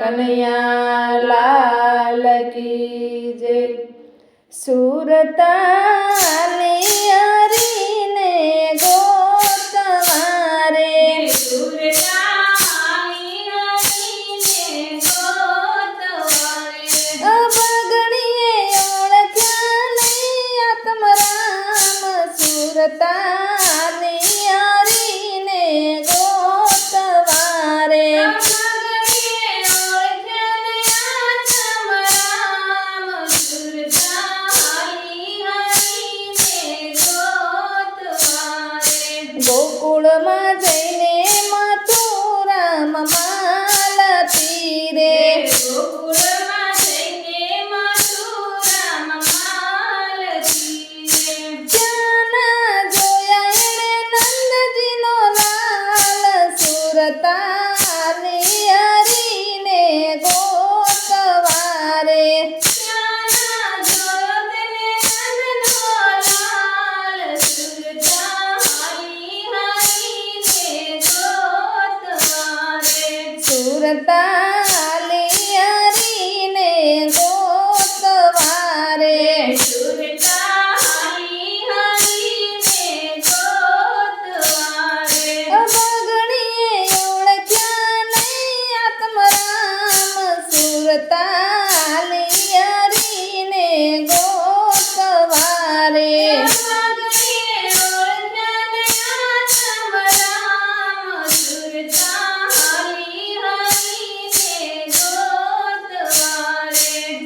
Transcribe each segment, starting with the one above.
કનૈયા લાલ કી જે સુરતા ને ગોતવારે. અવગણીએ ઓળખ્યા નહીં આત્મરામ સુરતા goodbye.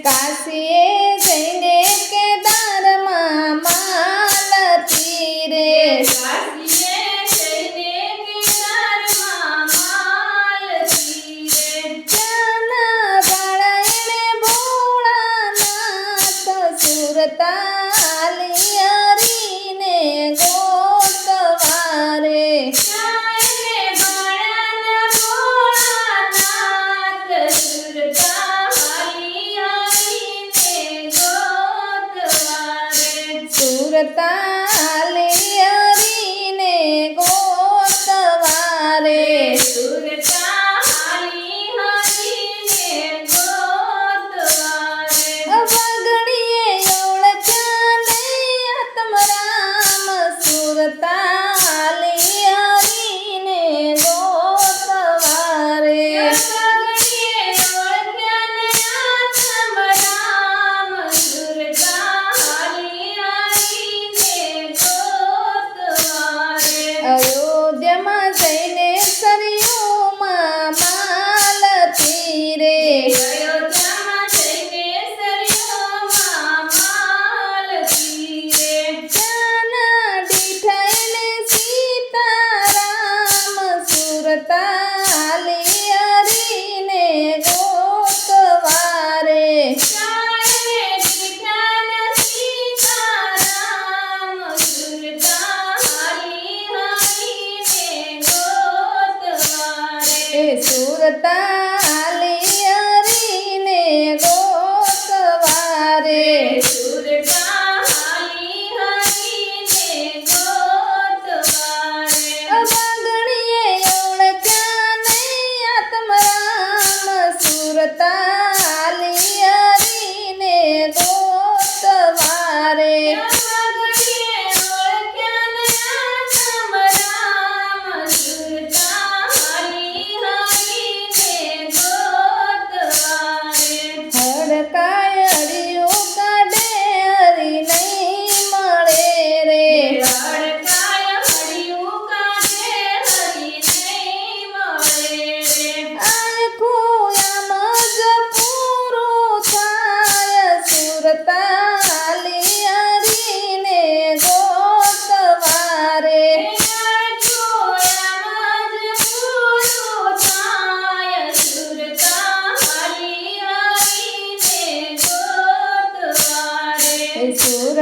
Ah, casi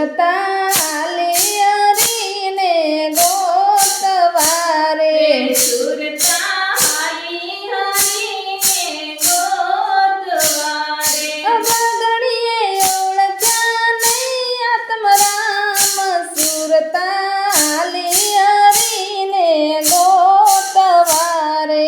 સુરતા લિયરીને ગોતવારે. સુરતા હરિને ગોતવારે. અગણીએ ઓળચા ને આત્મરામ. સુરતા લિયરીને ગોતવારે.